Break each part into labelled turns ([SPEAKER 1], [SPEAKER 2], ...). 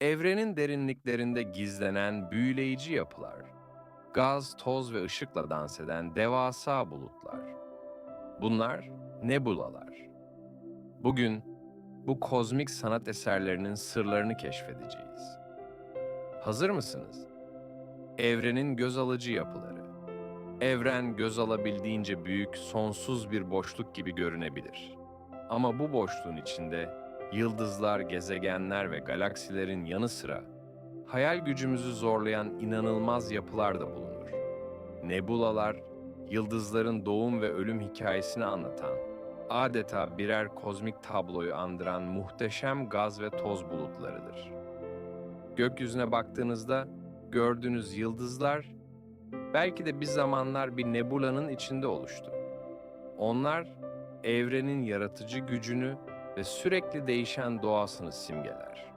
[SPEAKER 1] Evrenin derinliklerinde gizlenen büyüleyici yapılar, gaz, toz ve ışıkla dans eden devasa bulutlar. Bunlar nebulalar. Bugün bu kozmik sanat eserlerinin sırlarını keşfedeceğiz. Hazır mısınız? Evrenin göz alıcı yapıları. Evren göz alabildiğince büyük, sonsuz bir boşluk gibi görünebilir. Ama bu boşluğun içinde yıldızlar, gezegenler ve galaksilerin yanı sıra hayal gücümüzü zorlayan inanılmaz yapılar da bulunur. Nebulalar, yıldızların doğum ve ölüm hikayesini anlatan, adeta birer kozmik tabloyu andıran muhteşem gaz ve toz bulutlarıdır. Gökyüzüne baktığınızda gördüğünüz yıldızlar belki de bir zamanlar bir nebulanın içinde oluştu. Onlar evrenin yaratıcı gücünü ve sürekli değişen doğasını simgeler.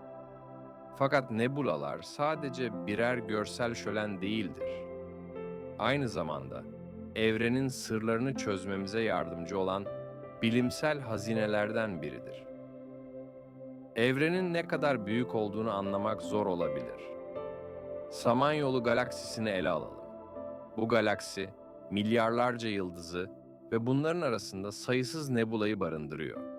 [SPEAKER 1] Fakat nebulalar sadece birer görsel şölen değildir. Aynı zamanda evrenin sırlarını çözmemize yardımcı olan bilimsel hazinelerden biridir. Evrenin ne kadar büyük olduğunu anlamak zor olabilir. Samanyolu galaksisini ele alalım. Bu galaksi milyarlarca yıldızı ve bunların arasında sayısız nebulayı barındırıyor.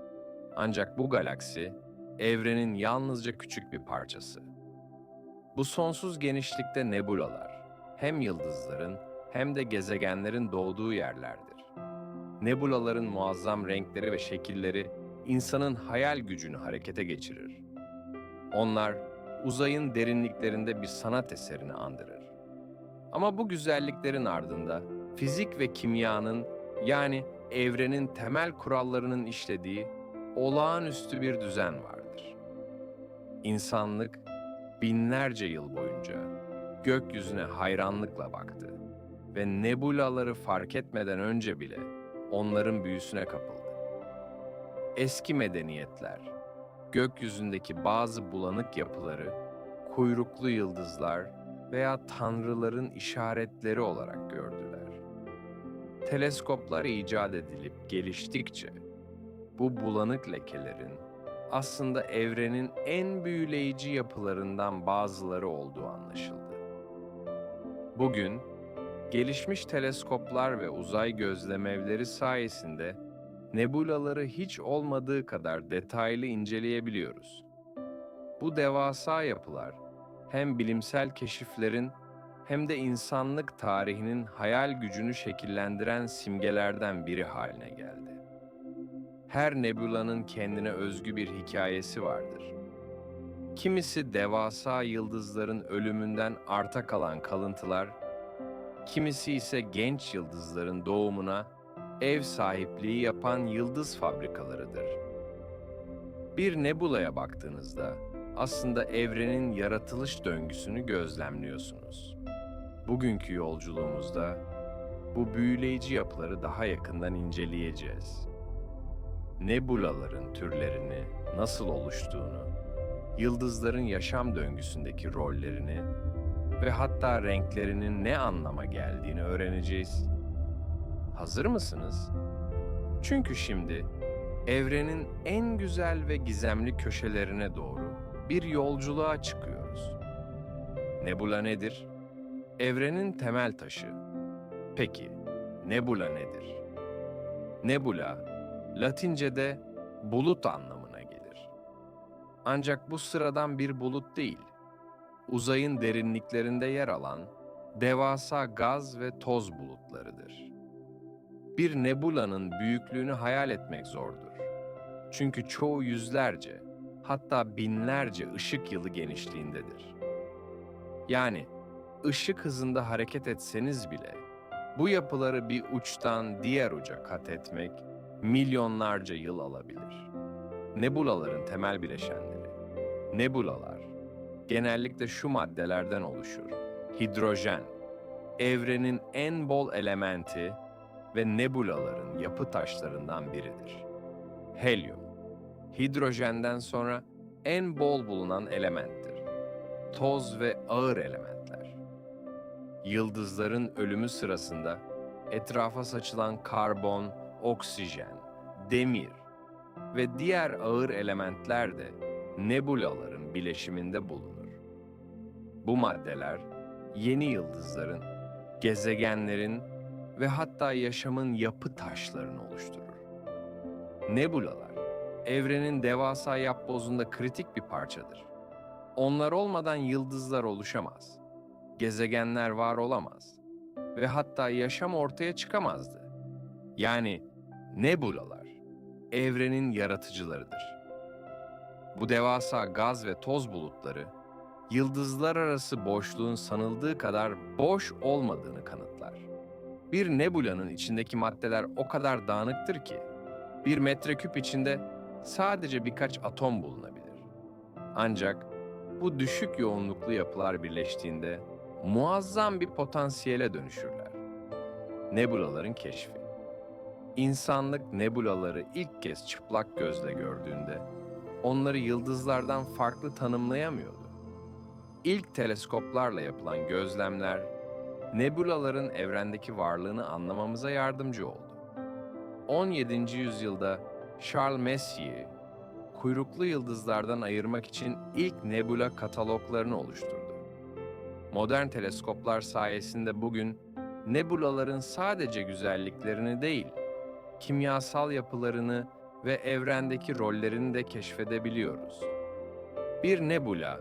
[SPEAKER 1] Ancak bu galaksi evrenin yalnızca küçük bir parçası. Bu sonsuz genişlikte nebulalar hem yıldızların hem de gezegenlerin doğduğu yerlerdir. Nebulaların muazzam renkleri ve şekilleri insanın hayal gücünü harekete geçirir. Onlar uzayın derinliklerinde bir sanat eserini andırır. Ama bu güzelliklerin ardında fizik ve kimyanın yani evrenin temel kurallarının işlediği olağanüstü bir düzen vardır. İnsanlık binlerce yıl boyunca gökyüzüne hayranlıkla baktı ve nebulaları fark etmeden önce bile onların büyüsüne kapıldı. Eski medeniyetler gökyüzündeki bazı bulanık yapıları kuyruklu yıldızlar veya tanrıların işaretleri olarak gördüler. Teleskoplar icat edilip geliştikçe bu bulanık lekelerin aslında evrenin en büyüleyici yapılarından bazıları olduğu anlaşıldı. Bugün gelişmiş teleskoplar ve uzay gözlemevleri sayesinde nebulaları hiç olmadığı kadar detaylı inceleyebiliyoruz. Bu devasa yapılar hem bilimsel keşiflerin hem de insanlık tarihinin hayal gücünü şekillendiren simgelerden biri haline geldi. Her nebulanın kendine özgü bir hikayesi vardır. Kimisi devasa yıldızların ölümünden arta kalan kalıntılar, kimisi ise genç yıldızların doğumuna ev sahipliği yapan yıldız fabrikalarıdır. Bir nebulaya baktığınızda aslında evrenin yaratılış döngüsünü gözlemliyorsunuz. Bugünkü yolculuğumuzda bu büyüleyici yapıları daha yakından inceleyeceğiz. Nebulaların türlerini, nasıl oluştuğunu, yıldızların yaşam döngüsündeki rollerini ve hatta renklerinin ne anlama geldiğini öğreneceğiz. Hazır mısınız? Çünkü şimdi evrenin en güzel ve gizemli köşelerine doğru bir yolculuğa çıkıyoruz. Nebula nedir? Evrenin temel taşı. Peki, nebula nedir? Nebula, Latince'de bulut anlamına gelir. Ancak bu sıradan bir bulut değil. Uzayın derinliklerinde yer alan devasa gaz ve toz bulutlarıdır. Bir nebulanın büyüklüğünü hayal etmek zordur. Çünkü çoğu yüzlerce, hatta binlerce ışık yılı genişliğindedir. Yani ışık hızında hareket etseniz bile bu yapıları bir uçtan diğer uca kat etmek milyonlarca yıl alabilir. Nebulaların temel bileşenleri. Nebulalar genellikle şu maddelerden oluşur. Hidrojen, evrenin en bol elementi ve nebulaların yapı taşlarından biridir. Helyum, hidrojenden sonra en bol bulunan elementtir. Toz ve ağır elementler. Yıldızların ölümü sırasında etrafa saçılan karbon, oksijen, demir ve diğer ağır elementler de nebulaların bileşiminde bulunur. Bu maddeler yeni yıldızların, gezegenlerin ve hatta yaşamın yapı taşlarını oluşturur. Nebulalar, evrenin devasa yapbozunda kritik bir parçadır. Onlar olmadan yıldızlar oluşamaz, gezegenler var olamaz ve hatta yaşam ortaya çıkamazdı. Yani nebulalar, evrenin yaratıcılarıdır. Bu devasa gaz ve toz bulutları, yıldızlar arası boşluğun sanıldığı kadar boş olmadığını kanıtlar. Bir nebulanın içindeki maddeler o kadar dağınıktır ki, bir metreküp içinde sadece birkaç atom bulunabilir. Ancak bu düşük yoğunluklu yapılar birleştiğinde muazzam bir potansiyele dönüşürler. Nebulaların keşfi İnsanlık nebulaları ilk kez çıplak gözle gördüğünde onları yıldızlardan farklı tanımlayamıyordu. İlk teleskoplarla yapılan gözlemler nebulaların evrendeki varlığını anlamamıza yardımcı oldu. 17. yüzyılda Charles Messier kuyruklu yıldızlardan ayırmak için ilk nebula kataloglarını oluşturdu. Modern teleskoplar sayesinde bugün nebulaların sadece güzelliklerini değil, kimyasal yapılarını ve evrendeki rollerini de keşfedebiliyoruz. Bir nebula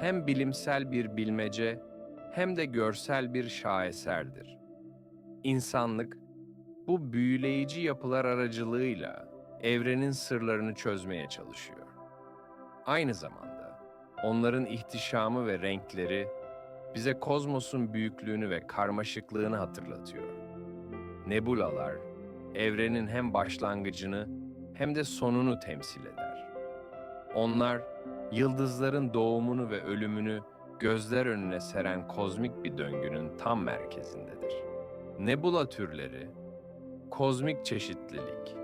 [SPEAKER 1] hem bilimsel bir bilmece hem de görsel bir şaheserdir. İnsanlık bu büyüleyici yapılar aracılığıyla evrenin sırlarını çözmeye çalışıyor. Aynı zamanda onların ihtişamı ve renkleri bize kozmosun büyüklüğünü ve karmaşıklığını hatırlatıyor. Nebulalar, evrenin hem başlangıcını hem de sonunu temsil eder. Onlar, yıldızların doğumunu ve ölümünü gözler önüne seren kozmik bir döngünün tam merkezindedir. Nebula türleri, kozmik çeşitlilik.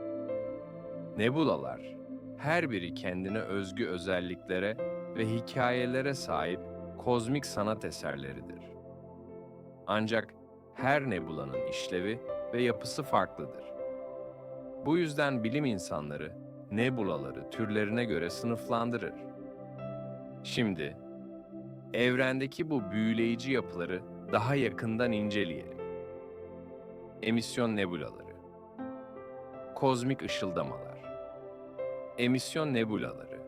[SPEAKER 1] Nebulalar, her biri kendine özgü özelliklere ve hikayelere sahip kozmik sanat eserleridir. Ancak her nebulanın işlevi ve yapısı farklıdır. Bu yüzden bilim insanları nebulaları türlerine göre sınıflandırır. Şimdi evrendeki bu büyüleyici yapıları daha yakından inceleyelim. Emisyon nebulaları Kozmik ışıldamalar Emisyon nebulaları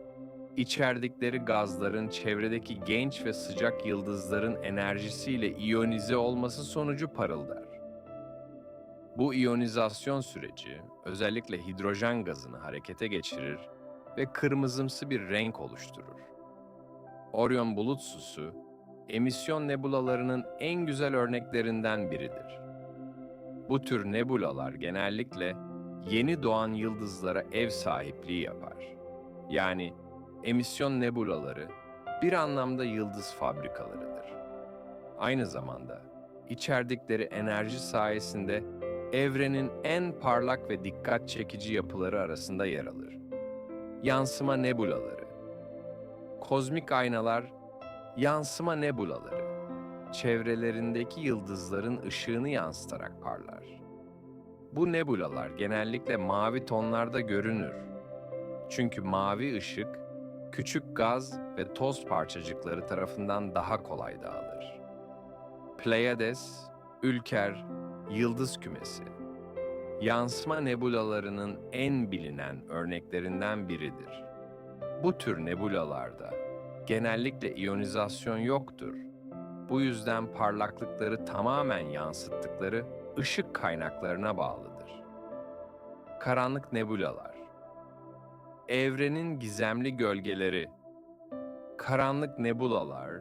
[SPEAKER 1] içerdikleri gazların çevredeki genç ve sıcak yıldızların enerjisiyle iyonize olması sonucu parıldar. Bu iyonizasyon süreci özellikle hidrojen gazını harekete geçirir ve kırmızımsı bir renk oluşturur. Orion bulut süsü, emisyon nebulalarının en güzel örneklerinden biridir. Bu tür nebulalar genellikle yeni doğan yıldızlara ev sahipliği yapar. Yani emisyon nebulaları bir anlamda yıldız fabrikalarıdır. Aynı zamanda içerdikleri enerji sayesinde evrenin en parlak ve dikkat çekici yapıları arasında yer alır. Yansıma nebulaları Kozmik aynalar, yansıma nebulaları, çevrelerindeki yıldızların ışığını yansıtarak parlar. Bu nebulalar genellikle mavi tonlarda görünür. Çünkü mavi ışık, küçük gaz ve toz parçacıkları tarafından daha kolay dağılır. Pleiades, Ülker, Yıldız Kümesi Yansıma nebulalarının en bilinen örneklerinden biridir. Bu tür nebulalarda genellikle iyonizasyon yoktur. Bu yüzden parlaklıkları tamamen yansıttıkları ışık kaynaklarına bağlıdır. Karanlık nebulalar Evrenin gizemli gölgeleri Karanlık nebulalar,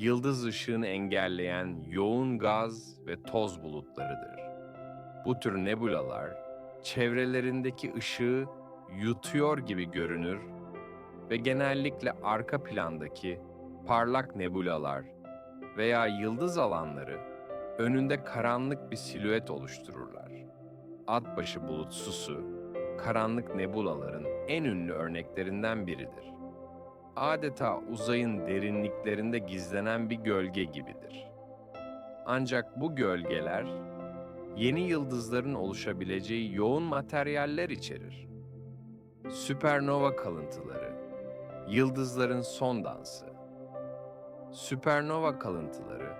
[SPEAKER 1] yıldız ışığını engelleyen yoğun gaz ve toz bulutlarıdır. Bu tür nebulalar, çevrelerindeki ışığı yutuyor gibi görünür ve genellikle arka plandaki parlak nebulalar veya yıldız alanları önünde karanlık bir silüet oluştururlar. Atbaşı bulutsusu, karanlık nebulaların en ünlü örneklerinden biridir. Adeta uzayın derinliklerinde gizlenen bir gölge gibidir. Ancak bu gölgeler yeni yıldızların oluşabileceği yoğun materyaller içerir. Süpernova kalıntıları, Yıldızların son dansı. Süpernova kalıntıları,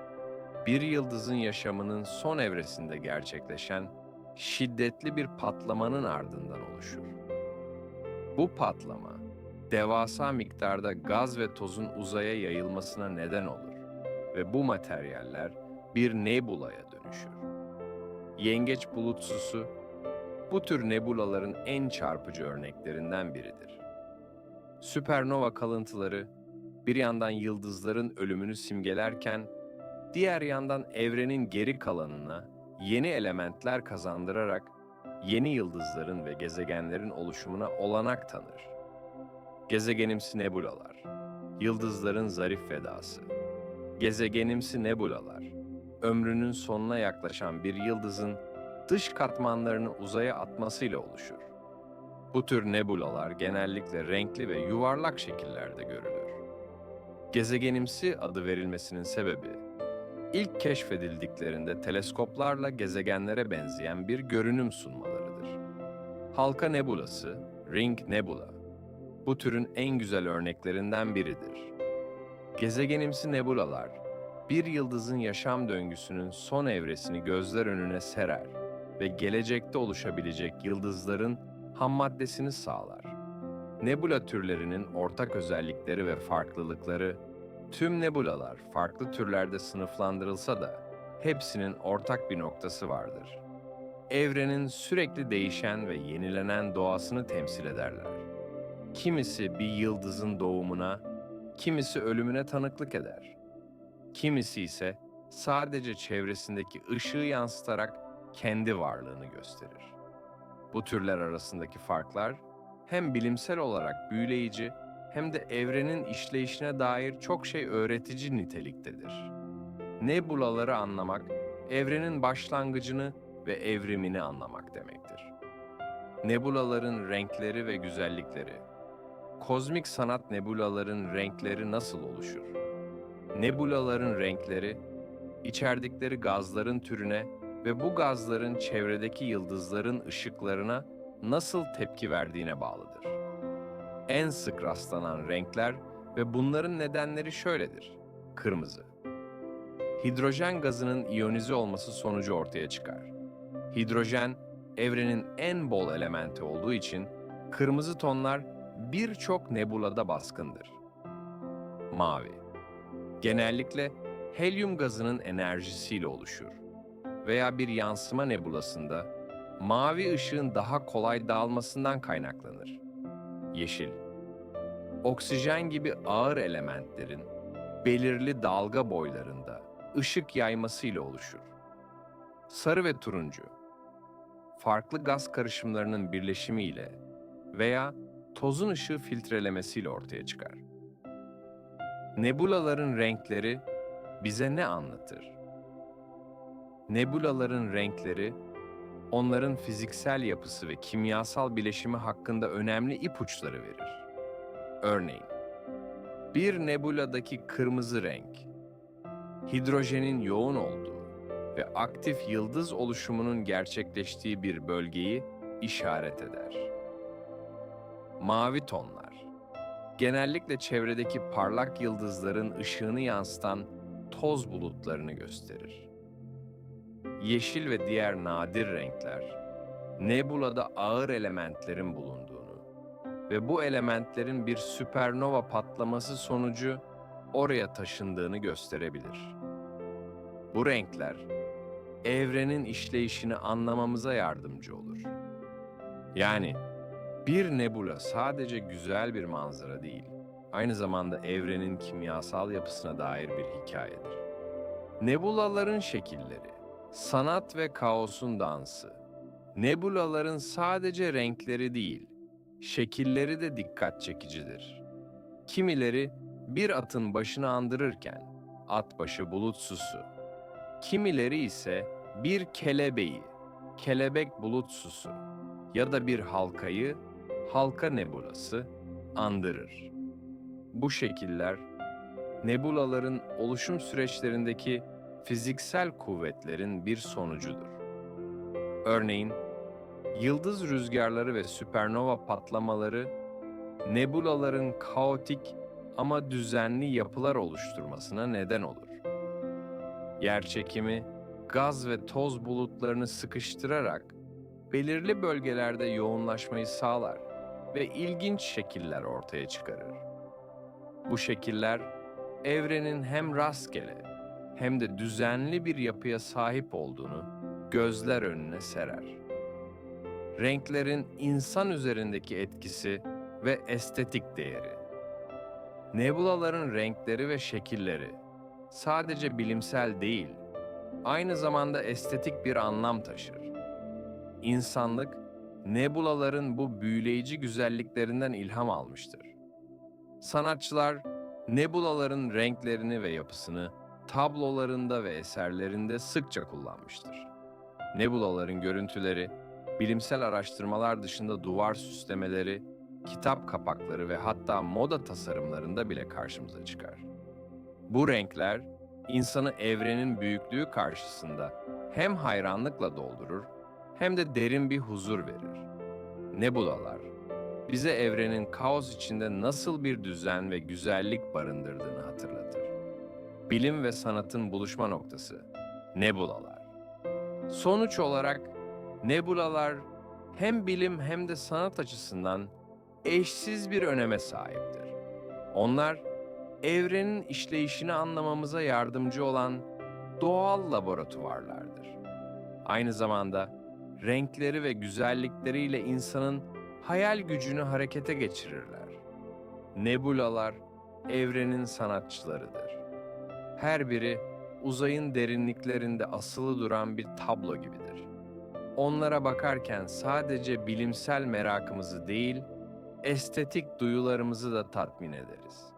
[SPEAKER 1] bir yıldızın yaşamının son evresinde gerçekleşen şiddetli bir patlamanın ardından oluşur. Bu patlama, devasa miktarda gaz ve tozun uzaya yayılmasına neden olur ve bu materyaller bir nebulaya dönüşür. Yengeç bulutsusu, bu tür nebulaların en çarpıcı örneklerinden biridir. Süpernova kalıntıları bir yandan yıldızların ölümünü simgelerken, diğer yandan evrenin geri kalanına yeni elementler kazandırarak yeni yıldızların ve gezegenlerin oluşumuna olanak tanır. Gezegenimsi nebulalar, yıldızların zarif vedası. Gezegenimsi nebulalar, ömrünün sonuna yaklaşan bir yıldızın dış katmanlarını uzaya atmasıyla oluşur. Bu tür nebulalar genellikle renkli ve yuvarlak şekillerde görülür. Gezegenimsi adı verilmesinin sebebi, ilk keşfedildiklerinde teleskoplarla gezegenlere benzeyen bir görünüm sunmalarıdır. Halka nebulası, Ring Nebula, bu türün en güzel örneklerinden biridir. Gezegenimsi nebulalar, bir yıldızın yaşam döngüsünün son evresini gözler önüne serer ve gelecekte oluşabilecek yıldızların ham maddesini sağlar. Nebula türlerinin ortak özellikleri ve farklılıkları, tüm nebulalar farklı türlerde sınıflandırılsa da hepsinin ortak bir noktası vardır. Evrenin sürekli değişen ve yenilenen doğasını temsil ederler. Kimisi bir yıldızın doğumuna, kimisi ölümüne tanıklık eder. Kimisi ise sadece çevresindeki ışığı yansıtarak kendi varlığını gösterir. Bu türler arasındaki farklar hem bilimsel olarak büyüleyici hem de evrenin işleyişine dair çok şey öğretici niteliktedir. Nebulaları anlamak, evrenin başlangıcını ve evrimini anlamak demektir. Nebulaların renkleri ve güzellikleri. Kozmik sanat nebulaların renkleri nasıl oluşur? Nebulaların renkleri, içerdikleri gazların türüne ve bu gazların çevredeki yıldızların ışıklarına nasıl tepki verdiğine bağlıdır. En sık rastlanan renkler ve bunların nedenleri şöyledir. Kırmızı. Hidrojen gazının iyonize olması sonucu ortaya çıkar. Hidrojen, evrenin en bol elementi olduğu için kırmızı tonlar birçok nebulada baskındır. Mavi. Genellikle helyum gazının enerjisiyle oluşur veya bir yansıma nebulasında mavi ışığın daha kolay dağılmasından kaynaklanır. Yeşil. Oksijen gibi ağır elementlerin belirli dalga boylarında ışık yaymasıyla oluşur. Sarı ve turuncu. Farklı gaz karışımlarının birleşimiyle veya tozun ışığı filtrelemesiyle ortaya çıkar. Nebulaların renkleri bize ne anlatır? Nebulaların renkleri, onların fiziksel yapısı ve kimyasal bileşimi hakkında önemli ipuçları verir. Örneğin, bir nebuladaki kırmızı renk, hidrojenin yoğun olduğu ve aktif yıldız oluşumunun gerçekleştiği bir bölgeyi işaret eder. Mavi tonlar, genellikle çevredeki parlak yıldızların ışığını yansıtan toz bulutlarını gösterir yeşil ve diğer nadir renkler, nebulada ağır elementlerin bulunduğunu ve bu elementlerin bir süpernova patlaması sonucu oraya taşındığını gösterebilir. Bu renkler, evrenin işleyişini anlamamıza yardımcı olur. Yani bir nebula sadece güzel bir manzara değil, aynı zamanda evrenin kimyasal yapısına dair bir hikayedir. Nebulaların şekilleri, Sanat ve kaosun dansı. Nebulaların sadece renkleri değil, şekilleri de dikkat çekicidir. Kimileri bir atın başını andırırken at başı bulutsusu. Kimileri ise bir kelebeği, kelebek bulutsusu ya da bir halkayı, halka nebulası andırır. Bu şekiller nebulaların oluşum süreçlerindeki fiziksel kuvvetlerin bir sonucudur. Örneğin, yıldız rüzgarları ve süpernova patlamaları nebulaların kaotik ama düzenli yapılar oluşturmasına neden olur. Yerçekimi, gaz ve toz bulutlarını sıkıştırarak belirli bölgelerde yoğunlaşmayı sağlar ve ilginç şekiller ortaya çıkarır. Bu şekiller evrenin hem rastgele hem de düzenli bir yapıya sahip olduğunu gözler önüne serer. Renklerin insan üzerindeki etkisi ve estetik değeri. Nebulaların renkleri ve şekilleri sadece bilimsel değil, aynı zamanda estetik bir anlam taşır. İnsanlık, nebulaların bu büyüleyici güzelliklerinden ilham almıştır. Sanatçılar, nebulaların renklerini ve yapısını tablolarında ve eserlerinde sıkça kullanmıştır. Nebulaların görüntüleri, bilimsel araştırmalar dışında duvar süslemeleri, kitap kapakları ve hatta moda tasarımlarında bile karşımıza çıkar. Bu renkler, insanı evrenin büyüklüğü karşısında hem hayranlıkla doldurur hem de derin bir huzur verir. Nebulalar, bize evrenin kaos içinde nasıl bir düzen ve güzellik barındırdığını hatırlatır. Bilim ve sanatın buluşma noktası, nebulalar. Sonuç olarak nebulalar hem bilim hem de sanat açısından eşsiz bir öneme sahiptir. Onlar evrenin işleyişini anlamamıza yardımcı olan doğal laboratuvarlardır. Aynı zamanda renkleri ve güzellikleriyle insanın hayal gücünü harekete geçirirler. Nebulalar evrenin sanatçılarıdır. Her biri uzayın derinliklerinde asılı duran bir tablo gibidir. Onlara bakarken sadece bilimsel merakımızı değil, estetik duyularımızı da tatmin ederiz.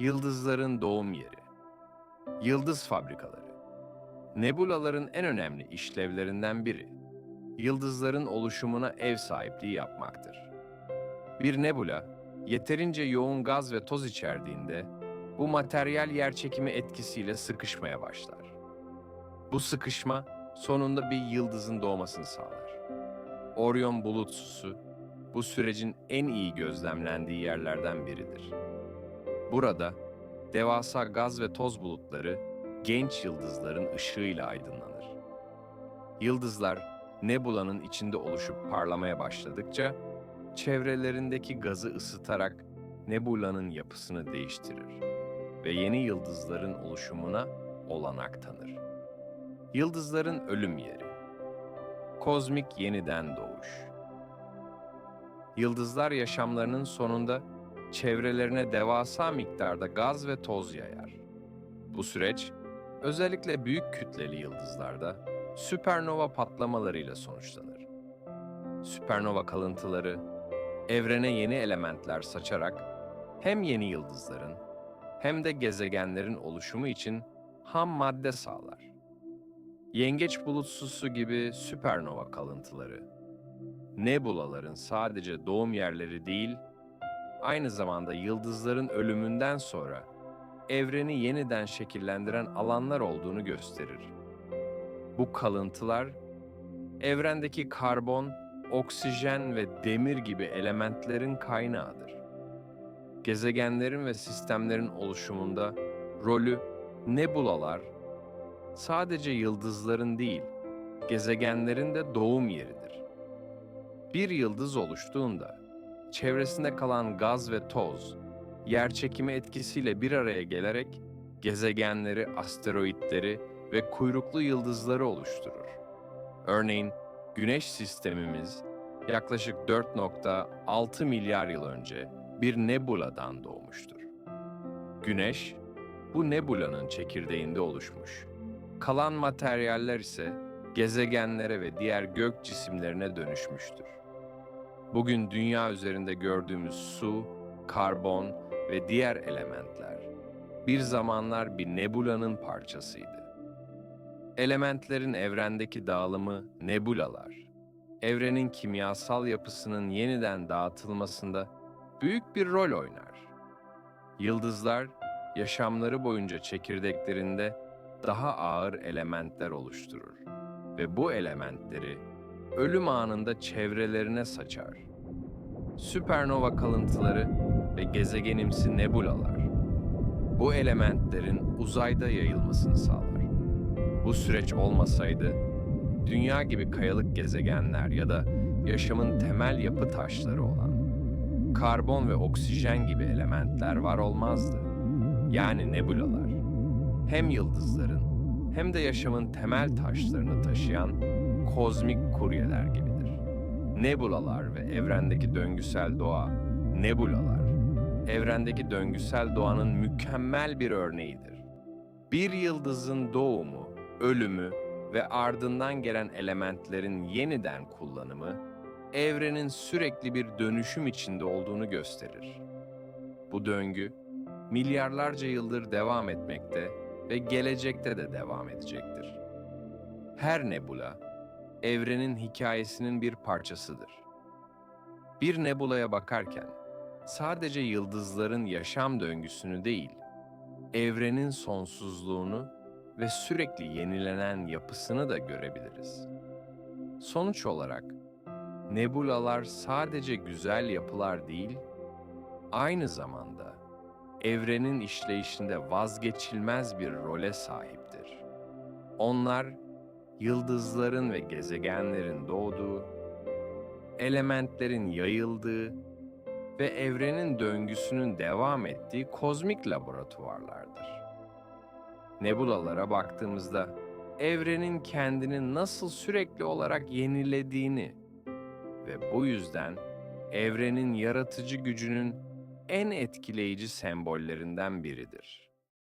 [SPEAKER 1] Yıldızların doğum yeri. Yıldız fabrikaları. Nebulaların en önemli işlevlerinden biri, yıldızların oluşumuna ev sahipliği yapmaktır. Bir nebula, yeterince yoğun gaz ve toz içerdiğinde, bu materyal yerçekimi etkisiyle sıkışmaya başlar. Bu sıkışma, sonunda bir yıldızın doğmasını sağlar. Orion bulutsusu, bu sürecin en iyi gözlemlendiği yerlerden biridir. Burada devasa gaz ve toz bulutları genç yıldızların ışığıyla aydınlanır. Yıldızlar nebulanın içinde oluşup parlamaya başladıkça çevrelerindeki gazı ısıtarak nebulanın yapısını değiştirir ve yeni yıldızların oluşumuna olanak tanır. Yıldızların ölüm yeri. Kozmik yeniden doğuş. Yıldızlar yaşamlarının sonunda çevrelerine devasa miktarda gaz ve toz yayar. Bu süreç özellikle büyük kütleli yıldızlarda süpernova patlamalarıyla sonuçlanır. Süpernova kalıntıları evrene yeni elementler saçarak hem yeni yıldızların hem de gezegenlerin oluşumu için ham madde sağlar. Yengeç bulutsusu gibi süpernova kalıntıları nebulaların sadece doğum yerleri değil, aynı zamanda yıldızların ölümünden sonra evreni yeniden şekillendiren alanlar olduğunu gösterir. Bu kalıntılar evrendeki karbon, oksijen ve demir gibi elementlerin kaynağıdır. Gezegenlerin ve sistemlerin oluşumunda rolü nebulalar sadece yıldızların değil, gezegenlerin de doğum yeridir. Bir yıldız oluştuğunda çevresinde kalan gaz ve toz yer çekimi etkisiyle bir araya gelerek gezegenleri, asteroitleri ve kuyruklu yıldızları oluşturur. Örneğin Güneş sistemimiz yaklaşık 4.6 milyar yıl önce bir nebuladan doğmuştur. Güneş bu nebulanın çekirdeğinde oluşmuş. Kalan materyaller ise gezegenlere ve diğer gök cisimlerine dönüşmüştür. Bugün dünya üzerinde gördüğümüz su, karbon ve diğer elementler bir zamanlar bir nebulanın parçasıydı. Elementlerin evrendeki dağılımı nebulalar, evrenin kimyasal yapısının yeniden dağıtılmasında büyük bir rol oynar. Yıldızlar, yaşamları boyunca çekirdeklerinde daha ağır elementler oluşturur ve bu elementleri ölüm anında çevrelerine saçar. süpernova kalıntıları ve gezegenimsi nebulalar. Bu elementlerin uzayda yayılmasını sağlar. Bu süreç olmasaydı, dünya gibi kayalık gezegenler ya da yaşamın temel yapı taşları olan karbon ve oksijen gibi elementler var olmazdı. Yani nebulalar. Hem yıldızların hem de yaşamın temel taşlarını taşıyan kozmik kuryeler gibidir. Nebulalar ve evrendeki döngüsel doğa, nebulalar, evrendeki döngüsel doğanın mükemmel bir örneğidir. Bir yıldızın doğumu, ölümü ve ardından gelen elementlerin yeniden kullanımı, evrenin sürekli bir dönüşüm içinde olduğunu gösterir. Bu döngü, milyarlarca yıldır devam etmekte ve gelecekte de devam edecektir. Her nebula, evrenin hikayesinin bir parçasıdır. Bir nebulaya bakarken, sadece yıldızların yaşam döngüsünü değil, evrenin sonsuzluğunu ve sürekli yenilenen yapısını da görebiliriz. Sonuç olarak, nebulalar sadece güzel yapılar değil, aynı zamanda evrenin işleyişinde vazgeçilmez bir role sahiptir. Onlar, yıldızların ve gezegenlerin doğduğu, elementlerin yayıldığı ve evrenin döngüsünün devam ettiği kozmik laboratuvarlardır. Nebulalara baktığımızda evrenin kendini nasıl sürekli olarak yenilediğini ve bu yüzden evrenin yaratıcı gücünün en etkileyici sembollerinden biridir.